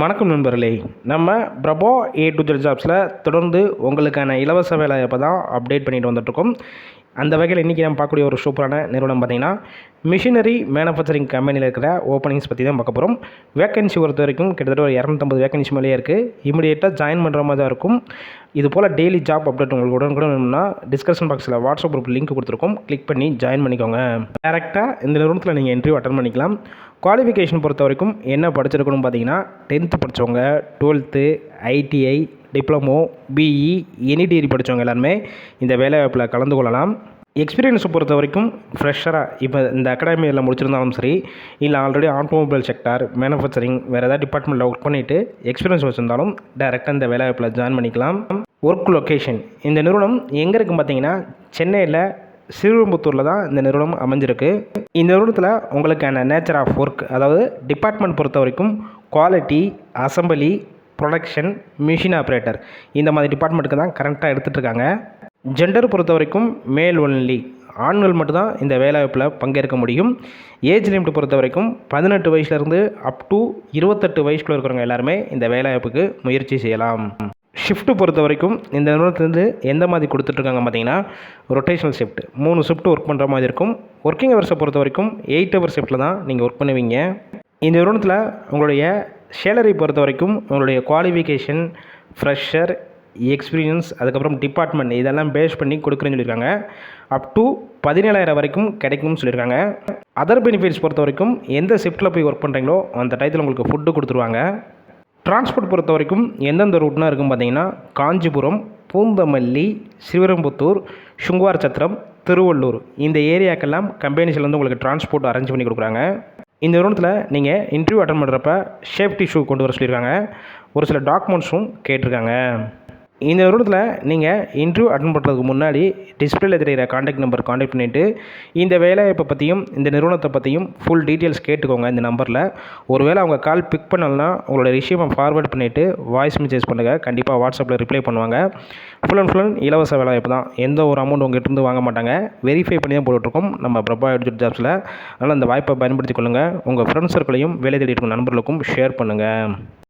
வணக்கம் நண்பர்களே. நம்ம பிரபோ ஏ டு ஜெட் ஜாப்ஸில் தொடர்ந்து உங்களுக்கான இலவச வேலை இப்போ தான் அப்டேட் பண்ணிட்டு வந்துட்டுருக்கோம் அந்த வகையில் இன்றைக்கி நம்ம பார்க்கக்கூடிய ஒரு சூப்பரான நிறுவனம் பார்த்திங்கன்னா மிஷினரி மேனுஃபேக்சரிங் கம்பெனியில் இருக்கிற ஓப்பனிங்ஸ் பற்றி தான் பார்க்க போகிறோம் வேக்கன்சி பொறுத்த வரைக்கும் கிட்டத்தட்ட ஒரு இரநூத்தம்பது வேக்கன்சி மேலேயே இருக்குது இமீடியட்டாக ஜாயின் பண்ணுற மாதிரி தான் இருக்கும். இது போல் டெய்லி ஜாப் அப்டேட் உங்களுக்கு உடனுக்குடன் வேணும்னா டிஸ்கஷன் பாக்ஸில் வாட்ஸ்அப் குரூப் லிங்க் கொடுத்துருக்கோம். கிளிக் பண்ணி ஜாயின் பண்ணிக்கோங்க. டேரெக்டாக இந்த நிறுவனத்தில் நீங்கள் இன்டர்வியூ அட்டன் பண்ணிக்கலாம். குவாலிஃபிகேஷன் பொறுத்த வரைக்கும் என்ன படிச்சிருக்கணும் பார்த்தீங்கன்னா டென்த்து படித்தவங்க twelfth ITI diploma BE any degree படித்தவங்க எல்லாருமே இந்த வேலைவாய்ப்பில் கலந்து கொள்ளலாம். எக்ஸ்பீரியன்ஸை பொறுத்த வரைக்கும் ஃப்ரெஷராக இப்போ இந்த அகாடமியில் முடிச்சிருந்தாலும் சரி இல்லை ஆல்ரெடி ஆட்டோமொபைல் செக்டார் மேனுஃபேக்சரிங் வேறு ஏதாவது டிபார்ட்மெண்ட்டில் ஒர்க் பண்ணிவிட்டு எக்ஸ்பீரியன்ஸ் வச்சுருந்தாலும் டேரெக்டாக இந்த வேலைவாய்ப்பில் ஜாயின் பண்ணிக்கலாம். ஒர்க் லொக்கேஷன் இந்த நிறுவனம் எங்கே இருக்குன்னு பார்த்தீங்கன்னா சென்னையில் ஸ்ரீவில்லிபுத்தூரில் தான் இந்த நிறுவனம் அமைஞ்சிருக்கு. இந்த நிறுவனத்தில் உங்களுக்கான நேச்சர் ஆஃப் ஒர்க் அதாவது டிபார்ட்மெண்ட் பொறுத்த வரைக்கும் quality assembly production machine operator இந்த மாதிரி டிபார்ட்மெண்ட்டுக்கு தான் கரெக்டாக எடுத்துகிட்ருக்காங்க ஜெண்டர் பொறுத்த வரைக்கும் மேல் ஒன்லி ஆண்கள் மட்டும்தான் இந்த வேலைவாய்ப்பில் பங்கேற்க முடியும். ஏஜ் லிமிட் பொறுத்த வரைக்கும் பதினெட்டு வயசுலேருந்து அப் டு இருபத்தெட்டு வயசுக்குள்ள இருக்கிறவங்க எல்லாருமே இந்த வேலைவாய்ப்புக்கு முயற்சி செய்யலாம். ஷிஃப்ட்டு பொறுத்த வரைக்கும் இந்த நிறுவனத்துலேருந்து எந்த மாதிரி கொடுத்துட்ருக்காங்க பார்த்தீங்கன்னா ரொட்டேஷனல் ஷிஃப்ட் மூணு ஷிஃப்ட் ஒர்க் பண்ணுற மாதிரி இருக்கும். ஒர்க்கிங் ஹவர்ஸை பொறுத்த வரைக்கும் எயிட் ஹவர் ஷிஃப்ட்டில் தான் நீங்கள் ஒர்க் பண்ணுவீங்க. இந்த நிறுவனத்தில் உங்களுடைய சேலரி பொறுத்த வரைக்கும் உங்களுடைய குவாலிஃபிகேஷன் ஃப்ரெஷர் எக்ஸ்பீரியன்ஸ் அதுக்கப்புறம் டிபார்ட்மெண்ட் இதெல்லாம் பேஸ் பண்ணி கொடுக்குறேன்னு சொல்லியிருக்காங்க. அப் டு பதினேழாயிரம் வரைக்கும் கிடைக்கும்னு சொல்லியிருக்காங்க. அதர் பெனிஃபிட்ஸ் பொறுத்த வரைக்கும் எந்த ஷிஃப்ட்டில் போய் ஒர்க் பண்ணுறீங்களோ அந்த டயத்தில் உங்களுக்கு ஃபுட்டு கொடுத்துருவாங்க. டிரான்ஸ்போர்ட் பொறுத்த வரைக்கும் எந்தெந்த ரூட்னா இருக்கும் பார்த்தீங்கன்னா காஞ்சிபுரம் பூந்தமல்லி ஸ்ரீவரம்புத்தூர் சுங்குவார் சத்திரம் திருவள்ளூர். இந்த ஏரியாக்கெல்லாம் கம்பெனிஸ்லேருந்து உங்களுக்கு டிரான்ஸ்போர்ட் அரேஞ்ச் பண்ணி கொடுக்குறாங்க. இந்த நிறுவனத்தில் நீங்கள் இன்டர்வியூ அட்டன் பண்ணுறப்ப சேஃப்டி ஷூ கொண்டு வர சொல்லியிருக்காங்க. ஒரு சில டாக்குமெண்ட்ஸும் கேட்டிருக்காங்க. இந்த நிறுவனத்தில் நீங்கள் இன்டர்வியூ அட்டன் பண்ணுறதுக்கு முன்னாடி டிஸ்பிளேல தெரிகிற காண்டாக்ட் நம்பர் காண்டாக்ட் பண்ணிவிட்டு இந்த வேலைவாய்ப்பை பற்றியும் இந்த நிறுவனத்தை பற்றியும் ஃபுல் டீட்டெயில்ஸ் கேட்டுக்கோங்க இந்த நம்பரில் ஒருவேளை அவங்க கால் பிக் பண்ணலன்னா உங்களோட ரிஷியமாக ஃபார்வேர்ட் பண்ணிவிட்டு வாய்ஸ் மெசேஜ் பண்ணுங்கள் கண்டிப்பாக வாட்ஸ்அப்பில் ரிப்ளை பண்ணுவாங்க. ஃபுல் அண்ட் ஃபுல் அண்ட் இலவச வேலைவாய்ப்பு தான். எந்த ஒரு அமௌண்ட் உங்கள்கிட்ட இருந்து வாங்க மாட்டாங்க. வெரிஃபை பண்ணி தான் போட்டுட்ருக்கோம். நம்ம பிரபா எடுத்துட்டு ஜாப்ஸில் அதனால் அந்த வாய்ப்பை பயன்படுத்திக் கொள்ளுங்கள் உங்கள் ஃப்ரெண்ட்ஸ் சர்க்கிளையும் வேலை தேடி இருக்கும் நண்பர்களுக்கும் ஷேர் பண்ணுங்கள்